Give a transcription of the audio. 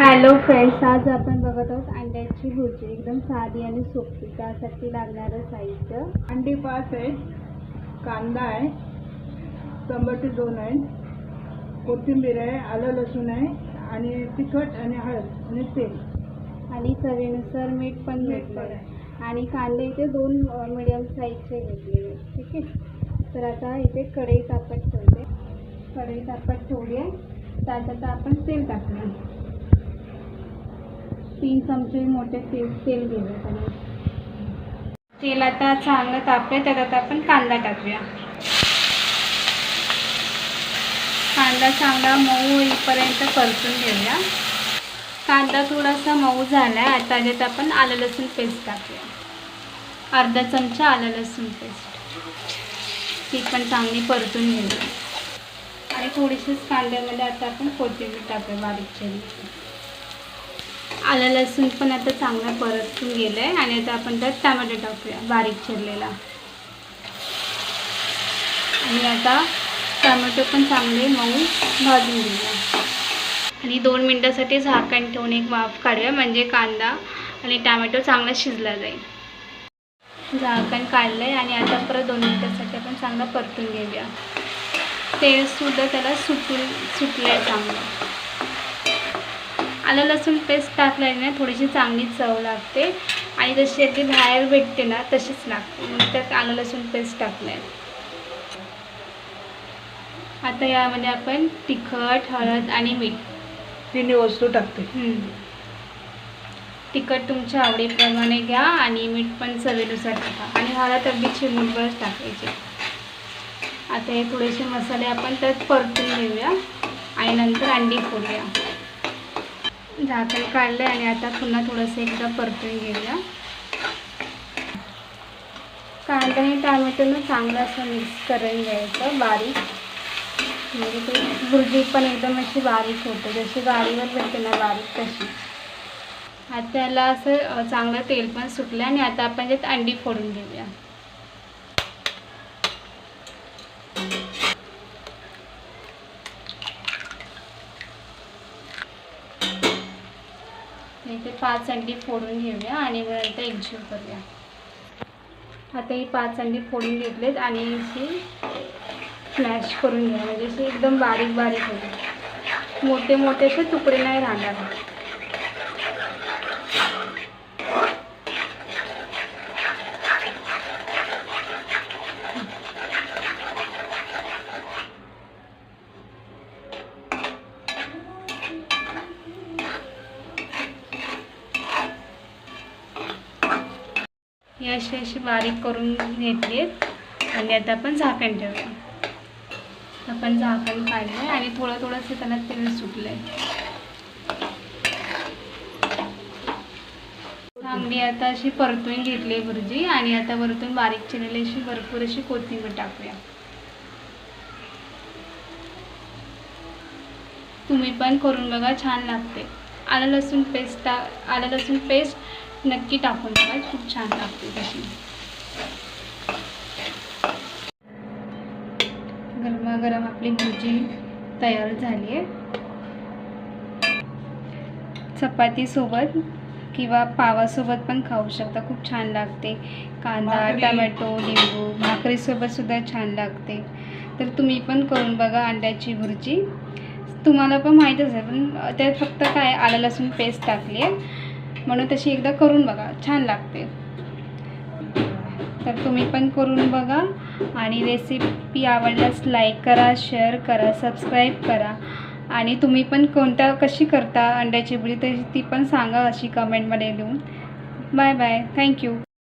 Hello friends आज आपण बघत आहोत अंड्याची भुर्जी. एकदम साधी आणि सोपी. त्यासाठी लागणारं साहित्य. अंडी पाच आहेत. कांदा आहे. टमाटे दोन आहेत. कोथिंबीर आहे आलं लसूण आहे आणि तिखट आणि हळद आणि तेल. आणि चवीनुसार मीठ पण घेतलं आहे. आणि कांदे इथे दोन मिडियम साईजचे घेतलेले. ठीक आहे? तर आता इथे कढई तापत ठेवते. कढई तापत ठेवली आहे. त्यात आता आपण तेल टाकणार. तीन चमचे मोठे तेल तेल घेऊयात आणि तेल आता चांगलं तापले त्यात आता आपण कांदा टाकूया. कांदा चांगला मऊ होईपर्यंत परतून घेऊया. कांदा थोडासा मऊ झाला आहे आता त्यात आपण आलं लसूण पेस्ट टाकूया. अर्धा चमचा आलं लसूण पेस्ट. ती पण चांगली परतून घेऊया. आणि थोडीशीच कांद्यामध्ये आता आपण कोथिंबीर टाकूया बारीक चिरली आलं लसूण पण आता चांगलं परतून गेलं आहे आणि आता आपण त्यात टॅमॅटो टाकूया बारीक चिरलेला. आणि आता टमॅटो पण चांगले मऊ भाजून घेऊया. आणि दोन मिनटासाठी झाकण ठेवून एक वाफ काढूया म्हणजे कांदा आणि टॅमॅटो चांगला शिजला जाईल. झाकण काढलं आहे आणि आता परत दोन मिनटासाठी आपण चांगलं परतून घेऊया. तेलसुद्धा त्याला सुटून सुटलं आहे चांगलं. आलं लसूण पेस्ट टाकल्याने ना थोडीशी चांगली चव लागते. आणि जशी अगदी बाहेर भेटते ना तशीच लागते. मग त्यात आलं लसूण पेस्ट टाकलं आहे आता यामध्ये आपण तिखट हळद आणि मीठ. तिन्ही वस्तू टाकते. तिखट तुमच्या आवडीप्रमाणे घ्या आणि मीठ पण चवीनुसार टाका. आणि हळद अगदी चिमूटभरच टाकायचे. आता हे थोडेसे मसाले आपण त्यात परतून घेऊया. आणि नंतर अंडी फोडूया. झाकण काढले आणि आता पुन्हा थोडंसं एकदा परतून घेऊया. कांदा आणि टॅमॅटोनं चांगलं असं मिक्स करून घ्यायचं बारीक. म्हणजे ते भुर्जी पण एकदम अशी बारीक होते. जशी गाडीवर भेटते ना बारीक तशी. आता त्याला असं चांगलं तेल पण सुटलं आणि आता आपण त्यात अंडी फोडून घेऊया. इथे पाच अंडी फोडून घेऊया आणि मग नंतर एकजीव करूया. आता ही पाच अंडी फोडून घेतलेत आणि अशी स्मॅश करून घ्या. म्हणजे असे एकदम बारीक बारीक होते. मोठे मोठे असे तुकडे नाही राहणार. हे अशी अशी बारीक करून घेतलीत आणि आता आपण झाकण ठेवूया. आपण झाकण काढलं आहे आणि थोडं थोडंसं त्याला तेल सुटलं आहे चांगली आता अशी परतून घेतली भुर्जी आणि आता वरतून बारीक चिरलेली अशी भरपूर अशी कोथिंबीर टाकूया. तुम्ही पण करून बघा छान लागते. आलं लसूण पेस्ट टा आलं लसूण पेस्ट नक्की टाकून बघा खूप छान लागते तशी. गरमागरम आपली भुर्जी तयार झाली आहे. चपातीसोबत किंवा पावासोबत पण खाऊ शकता खूप छान लागते. कांदा. टमॅटो लिंबू भाकरीसोबत सुद्धा छान लागते. तर तुम्ही पण करून बघा अंड्याची भुर्जी. तुम्हाला पण माहीतच आहे पण त्यात फक्त काय आलं लसूण पेस्ट टाकली आहे. म्हणून तशी एकदा करून बघा. छान लागते. तर तुम्ही पण करून बघा आणि रेसिपी आवडल्यास लाईक करा शेअर करा सबस्क्राईब करा. आणि तुम्ही पण कोणत्या कशी करता अंड्याची बुडी तर ती पण सांगा अशी कमेंटमध्ये लिहून. Bye bye thank you